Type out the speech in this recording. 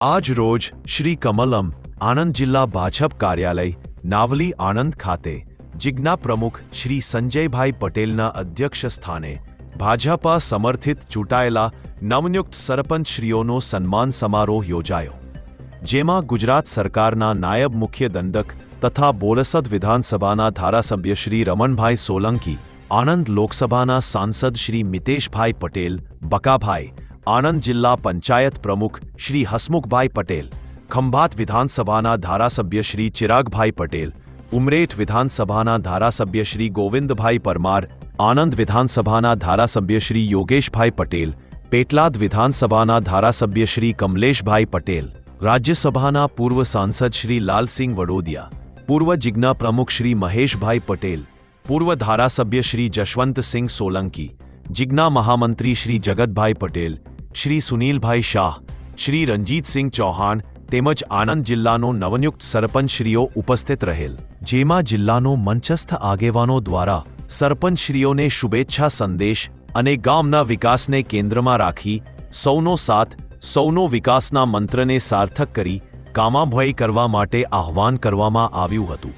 આજ રોજ શ્રી કમલમ આણંદ જિલ્લા ભાજપ કાર્યાલય, નાવલી આણંદ ખાતે જિજ્ઞા પ્રમુખ શ્રી સંજયભાઈ પટેલના અધ્યક્ષ સ્થાને ભાજપા સમર્થિત ચૂંટાયેલા નવનિયુક્ત સરપંચશ્રીઓનો સન્માન સમારોહ યોજાયો, જેમાં ગુજરાત સરકારના નાયબ મુખ્ય દંડક તથા બોલસદ વિધાનસભાના ધારાસભ્ય શ્રી રમણભાઈ સોલંકી, આણંદ લોકસભાના સાંસદ શ્રી મિતેશભાઈ પટેલ, બકાભાઈ આણંદ જિલ્લા પંચાયત પ્રમુખ શ્રી હસમુખભાઈ પટેલ, ખંભાત વિધાનસભાના ધારાસભ્ય શ્રી ચિરાગભાઈ પટેલ, ઉમરેઠ વિધાનસભાના ધારાસભ્ય શ્રી ગોવિંદભાઈ પરમાર, આણંદ વિધાનસભાના ધારાસભ્ય શ્રી યોગેશભાઈ પટેલ, પેટલાદ વિધાનસભાના ધારાસભ્ય શ્રી કમલેશભાઈ પટેલ, રાજ્યસભાના પૂર્વ સાંસદ શ્રી લાલસિંહ વડોદિયા, પૂર્વ જિજ્ઞા પ્રમુખ શ્રી મહેશભાઈ પટેલ, પૂર્વ ધારાસભ્ય શ્રી જશવંતસિંહ સોલંકી, જિજ્ઞા મહામંત્રી શ્રી જગતભાઈ પટેલ શ્રી સુનિલભાઈ શાહ, શ્રી રણજીતસિંહ ચૌહાણ તેમજ આણંદ જિલ્લાનો નવનિયુક્ત સરપંચશ્રીઓ ઉપસ્થિત રહેલ, જેમાં જિલ્લાનો મંચસ્થ આગેવાનો દ્વારા સરપંચશ્રીઓને શુભેચ્છા સંદેશ અને ગામના વિકાસને કેન્દ્રમાં રાખી સૌનો સાથ, સૌનો વિકાસના મંત્રને સાર્થક કરી કામાભય કરવા માટે આહ્વાન કરવામાં આવ્યું હતું.